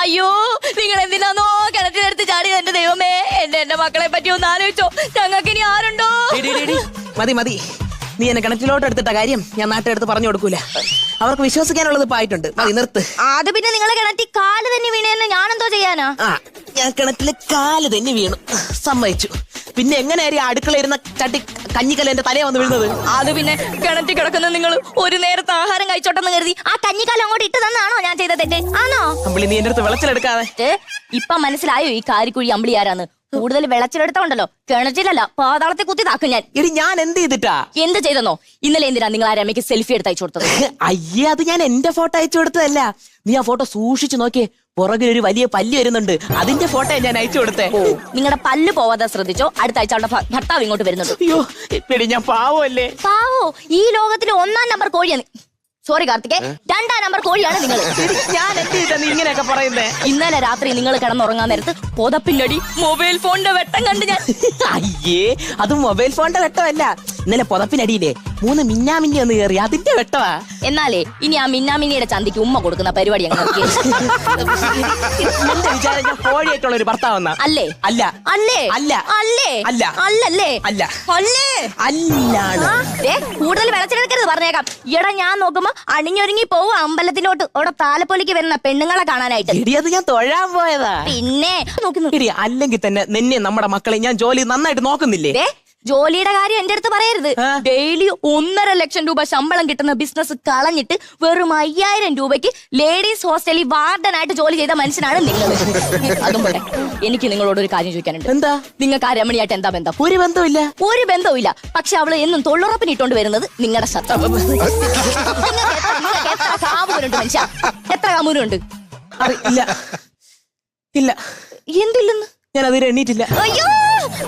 അയ്യോ നിങ്ങൾ എന്തിനാന്നോ കിണറ്റിനടുത്ത് ചാടി എന്റെ ദൈവമേ? എന്റെ എന്റെ മക്കളെ പറ്റി ഒന്ന് ആലോചിച്ചോ. ഞങ്ങൾക്ക് ഇനി ആരുണ്ടോ. മതി മതി. നീ എന്നെ കിണറ്റിലോട്ട് എടുത്തിട്ട കാര്യം ഞാൻ നാട്ടിലെടുത്ത് പറഞ്ഞു കൊടുക്കൂല. അവർക്ക് വിശ്വസിക്കാനുള്ളത് പായിട്ടുണ്ട് മതി നിർത്ത്. അത് പിന്നെ നിങ്ങളെ കിണറ്റി കാൽ തന്നെ വീണേന്ന് ഞാനെന്തോ ചെയ്യാനാ? ആ ഞാൻ കിണറ്റിലെ കാൽ തന്നെ വീണു. സമ്മതിച്ചു. പിന്നെ എങ്ങനെയായിരിക്കും അടുക്കള ഇരുന്ന ചട്ടി കഞ്ഞിക്കല്ല എന്റെ തലയെ വന്ന് വീഴുന്നത്? അത് പിന്നെ കിണറ്റി കിടക്കുന്ന നിങ്ങൾ ഒരു നേരത്തെ ആഹാരം കഴിച്ചോട്ടെന്ന് കരുതി ആ കഞ്ഞിക്കാലം അങ്ങോട്ട് ഇട്ട് ചെയ്ത തെറ്റ് ആണോ? അമ്പിളി നീ എന്റെ അടുത്ത് വെളച്ചിലെടുക്കാതെ. ഏ, ഇപ്പൊ മനസ്സിലായോ ഈ കാരിക്കുഴി അമ്പിളി ആരാന്ന്? കൂടുതൽ വെളച്ചിലെടുത്തോണ്ടല്ലോ കിണറ്റിലല്ല പാതാളത്തെ കുത്തി താക്കും ഞാൻ. എടി ഞാൻ എന്ത് ചെയ്തിട്ടാ? എന്ത് ചെയ്തെന്നോ? ഇന്നലെ എന്തിനാ നിങ്ങൾ ആ രമയ്ക്ക് സെൽഫി എടുത്ത് അയച്ചു കൊടുത്തത് അയ്യേ അത് ഞാൻ എന്റെ ഫോട്ടോ അയച്ചു കൊടുത്തതല്ല. നീ ആ ഫോട്ടോ സൂക്ഷിച്ചു നോക്കിയേ. പുറകിൽ ഒരു വലിയ പല്ല് വരുന്നുണ്ട്. അതിന്റെ ഫോട്ടോ ഞാൻ അയച്ചു കൊടുത്തേ. നിങ്ങളുടെ പല്ല് പോവാതെ ശ്രദ്ധിച്ചോ? അടുത്ത ആഴ്ച അവിടെ ഭർത്താവ് ഇങ്ങോട്ട് വരുന്നുണ്ട്. അയ്യോ എടി ഞാൻ അല്ലേ പാവോ? ഈ ലോകത്തിലെ ഒന്നാം നമ്പർ കോഴിയാണ്. സോറി കാർത്തികേ രണ്ടാം നമ്പർ കോഴിയാണ് നിങ്ങൾ. ഞാൻ എന്ത് ഇങ്ങനെയൊക്കെ പറയുന്നേ? ഇന്നലെ രാത്രി നിങ്ങൾ കിടന്നുറങ്ങാൻ നേരത്ത് പുതപ്പിന്റെ മൊബൈൽ ഫോണിന്റെ വെട്ടം കണ്ട് ഞാൻ അയ്യേ അത് മൊബൈൽ ഫോണിന്റെ വെട്ടമല്ല. ഇന്നലെ പൊതപ്പിനടിയിലെ മൂന്ന് മിന്നാമിന്നി ഒന്ന് കയറി അതിന്റെ വെട്ടമാ. എന്നാലേ ഇനി ആ മിന്നാമിന്നിയുടെ ചന്തിക്ക് ഉമ്മ കൊടുക്കുന്ന പരിപാടി വിചാരം ഞാൻ കോഴിയായിട്ടുള്ള ഒരു ഭർത്താവെന്ന. അല്ലേ? അല്ല. അല്ലേ? അല്ല. അല്ലേ? അല്ല. അല്ലല്ലേ? അല്ല. അല്ലേ? അല്ലാണ്? ദേ, കൂടുതൽ പറഞ്ഞേക്കാം. എടാ ഞാൻ നോക്കുമ്പോ അണിഞ്ഞൊരുങ്ങി പോവും അമ്പലത്തിലോട്ട്. അവിടെ താലപ്പൊലിക്ക് വരുന്ന പെണ്ണുങ്ങളെ കാണാനായിട്ട്. എടി അത് ഞാൻ തൊഴാൻ പോയതാ. പിന്നെ? നോക്കുന്നു എടി അല്ലെങ്കിൽ തന്നെ നിന്നെ നമ്മുടെ മക്കളെ ഞാൻ ജോലി നന്നായിട്ട് നോക്കുന്നില്ലേ? ജോലിയുടെ കാര്യം എന്റെ അടുത്ത് പറയരുത്. ഡെയിലി ഒന്നര ലക്ഷം രൂപ ശമ്പളം കിട്ടുന്ന ബിസിനസ് കളഞ്ഞിട്ട് വെറും അയ്യായിരം രൂപയ്ക്ക് ലേഡീസ് ഹോസ്റ്റലിൽ വാർഡനായിട്ട് ജോലി ചെയ്ത മനുഷ്യനാണ് നിങ്ങൾ അതും പോട്ടെ. എനിക്ക് നിങ്ങളോട് ഒരു കാര്യം ചോദിക്കാനുണ്ട്. എന്താ? നിങ്ങൾക്ക് ആ രമണിയായിട്ട് എന്താ ബന്ധം? ഒരു ബന്ധമില്ല ഒരു ബന്ധമില്ല പക്ഷെ അവൾ എന്നും തൊള്ളുറപ്പിന് ഇട്ടോണ്ട് വരുന്നത് നിങ്ങളുടെ ശത്രു. എത്ര- കാമുകനുണ്ട് മനുഷ്യ. എത്ര കാമുകനുണ്ട്? ഇല്ല. ഇല്ല. എന്തില്ലെന്ന്? ഞാൻ അതിൽ എണ്ണീറ്റില്ല. അയ്യോ!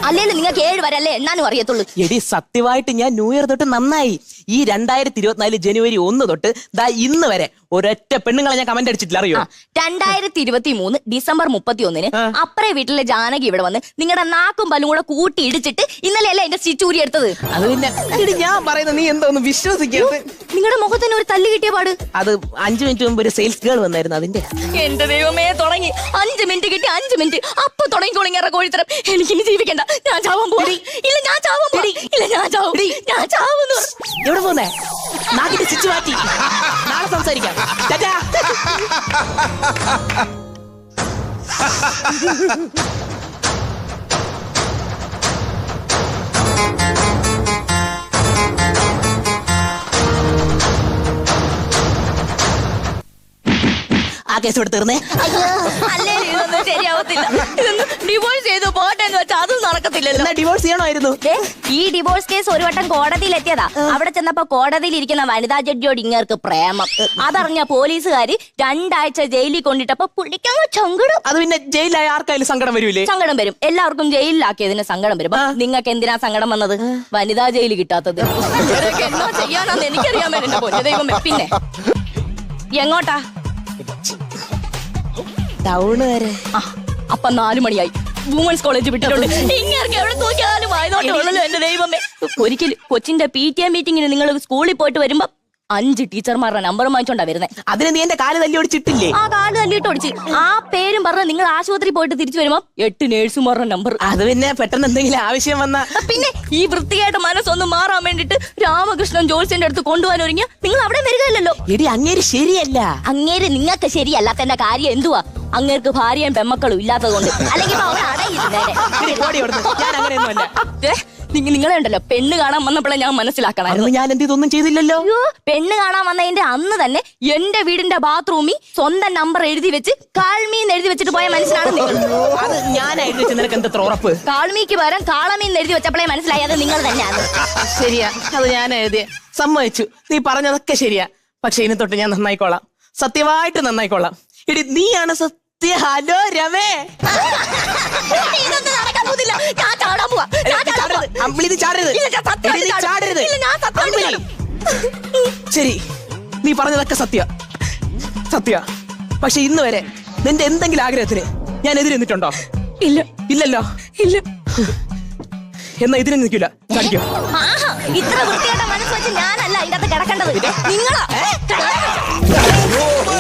അല്ലേലും നിങ്ങൾക്ക് ഏഴ് വരെ അല്ലേ എണ്ണാനും അറിയത്തുള്ളൂ. എടി സത്യമായിട്ട് ഞാൻ ന്യൂ ഇയർ തൊട്ട് നന്നായി. ഈ രണ്ടായിരത്തി ഇരുപത്തിനാല് ജനുവരി ഒന്ന് തൊട്ട് ദാ ഇന്ന് വരെ ഒരൊറ്റ പെണ്ണുങ്ങളെ ഞാൻ കമന്റ് അടിച്ചിട്ടില്ല അറിയോ? രണ്ടായിരത്തി ഇരുപത്തി മൂന്ന് ഡിസംബർ മുപ്പത്തി ഒന്നിന്. അപ്പറേ വീട്ടിലെ ജാനകി ഇവിടെ വന്ന് നിങ്ങളുടെ നാക്കും പല്ലും കൂടെ കൂട്ടി ഇടിച്ചിട്ട് ഇന്നലെ അല്ലേ എന്റെ സ്റ്റിച്ച് ഊരി എടുത്തത്? അത് പിന്നെ എടി ഞാൻ പറയുന്നത് നീ എന്തോ ഒന്ന് വിശ്വസിക്കരുത്. നിങ്ങളുടെ മുഖത്തിന് ഒരു തല്ല് കിട്ടിയ പാട്. അത് അഞ്ചു മിനിറ്റ് മുമ്പ് ഒരു സെയിൽസ് ഗേൾ വന്നായിരുന്നു അതിന്റെ. എന്റെ ദൈവമേ തുടങ്ങി. അഞ്ച് മിനിറ്റ് കിട്ടി അഞ്ച് മിനിറ്റ്. അപ്പൊ തുടങ്ങി തുടങ്ങിയ കോഴിത്തരം. എനിക്കിനി ജീവിക്കണ്ട ഞാൻ ചാവാൻ പോടി ഇല്ല ഞാൻ ചാവാൻ പോടി ഇല്ല ഞാൻ ചാവും. ഞാൻ ചാവുന്നു എവിടെ പോന്നേ? നാട്ടിന്റെ സ്റ്റിച്ച് മാറ്റി. നാളെ സംസാരിക്കാം. ടാറ്റാ. ആ കേസ് ഇവിടെ തീർന്നേ. അല്ലേ ഇതൊന്നും ശരിയാവത്തില്ല. ഡിവോഴ്സ് ചെയ്തു പോട്ടെ എന്ന് വെച്ചാൽ അതും നടക്കത്തില്ലല്ലോ. എന്നാ ഡിവോഴ്സ് ചെയ്യണമായിരുന്നു? ഈ ഡിവോഴ്സ് കേസ് ഒരു വട്ടം കോടതിയിൽ എത്തിയതാ അവിടെ ചെന്നപ്പോ കോടതിയിൽ ഇരിക്കുന്ന വനിതാ ജഡ്ജിയോട് ഇങ്ങേർക്ക് പ്രേമം. അതറിഞ്ഞ പോലീസുകാര് രണ്ടാഴ്ച ജയിലിൽ കൊണ്ടിട്ടപ്പോ പുള്ളിക്കങ്ങ് ചങ്കടം. അത് പിന്നെ ജയിലായ ആർക്കായാലും സങ്കടം വരൂലേ സങ്കടം വരും. എല്ലാവർക്കും ജയിലിലാക്കിയതിന് സങ്കടം വരും. നിങ്ങൾക്ക് എന്തിനാ സങ്കടം വന്നത്? വനിതാ ജയിൽ കിട്ടാത്തത്. ചെയ്യാനാന്ന് എനിക്കറിയാൻ പറ്റുന്ന പിന്നെ എങ്ങോട്ടാ? ടൗണ് വരെ. ആ അപ്പൊ നാലു മണിയായി. വുമൻസ് കോളേജ് വിട്ടിട്ടുണ്ട്. ഇങ്ങനെ എവിടെ നോക്കിയാലും എന്റെ ദൈവമേ. ഒരിക്കൽ കൊച്ചിന്റെ പി ടി എ മീറ്റിംഗിന് നിങ്ങൾ സ്കൂളിൽ പോയിട്ട് വരുമ്പോ അഞ്ച് ടീച്ചർമാരുടെ നമ്പർ വാങ്ങിച്ചോണ്ടാ വരുന്നത് അതിന് നീ എന്റെ കാൽ തല്ലി ഓടിച്ചിട്ടില്ലേ ആ കാൽ തല്ലിട്ട് ഒടിച്ച്. ആ പേരും പറഞ്ഞ് നിങ്ങൾ ആശുപത്രി പോയിട്ട് തിരിച്ചു വരുമ്പോ എട്ട് നേഴ്സുമാരുടെ നമ്പർ അത് പിന്നെ പെട്ടെന്ന് എന്തെങ്കിലും ആവശ്യം വന്ന പിന്നെ ഈ വൃത്തിയായിട്ട് മനസ്സൊന്ന് മാറാൻ വേണ്ടിട്ട് രാമകൃഷ്ണൻ ജോത്സ്യന്റെ അടുത്ത് കൊണ്ടുപോകാൻ ഒരുങ്ങിയ നിങ്ങൾ അവിടെ വരികയല്ലോ എടി അങ്ങേര് ശരിയല്ല. അങ്ങേര് നിങ്ങൾക്ക് ശരിയല്ലാത്തന്റെ കാര്യം എന്തുവാ? അങ്ങേർക്ക് ഭാര്യയും പെമ്മക്കളും ഇല്ലാത്തത് കൊണ്ട് അല്ലെങ്കിൽ ഇപ്പൊ അവിടെ അടയിരുന്നേനെ. എടി, പോടി അവിടുന്ന്. ഞാൻ അങ്ങനെയൊന്നുമല്ല ദേ, നിങ്ങ- നിങ്ങളെ ഉണ്ടല്ലോ പെണ്ണ് കാണാൻ വന്നപ്പോഴേ ഞാൻ മനസ്സിലാക്കണായിരുന്നു. ഞാൻ എന്ത് ഇതൊന്നും ചെയ്തില്ലല്ലോ പെണ്ണ് കാണാൻ വന്നതിന്റെ അന്ന് തന്നെ എന്റെ വീടിന്റെ ബാത്റൂമിൽ സ്വന്തം നമ്പർ എഴുതി വെച്ച് കാൾമീന്ന് എഴുതി വെച്ചിട്ട് പോയ മനുഷ്യനാണ് നിങ്ങൾ. അത് ഞാനായിരുന്നു നിനക്ക് എന്തത്ര ഉറപ്പ്? കാൾമീക്ക് പകരം കാളമീന്ന് എഴുതി വെച്ചപ്പോഴേ മനസ്സിലായി അത് നിങ്ങൾ തന്നെയാണ്. ശരിയാ അത് ഞാൻ എഴുതിയ. സമ്മതിച്ചു. നീ പറഞ്ഞതൊക്കെ ശരിയാ. പക്ഷെ ഇനി തൊട്ട് ഞാൻ നന്നായിക്കോളാം. സത്യമായിട്ട് നന്നായിക്കോളാം. ഇടി നീയാണ് സത്യ. ഹലോ രമേ. ഞാൻ. അമ്പിളി ചാടരുത്. ചാടരുത്. അമ്പിളി. ശരി നീ പറഞ്ഞതൊക്കെ സത്യ. സത്യ. പക്ഷെ ഇന്ന് വരെ നിന്റെ എന്തെങ്കിലും ആഗ്രഹത്തിന് ഞാൻ എതിരെ നിന്നിട്ടുണ്ടോ? ഇല്ല. ഇല്ലല്ലോ? ഇല്ല. എന്നാ ഇതിനെ നിൽക്കില്ല കാണിക്കോ ആഹാ, ഇത്ര വൃത്തിയായിട്ട മനസ്സ് വെച്ച് ഞാനല്ല അതിന്റെ അകത്ത് കിടക്കേണ്ടത് നിങ്ങളാ.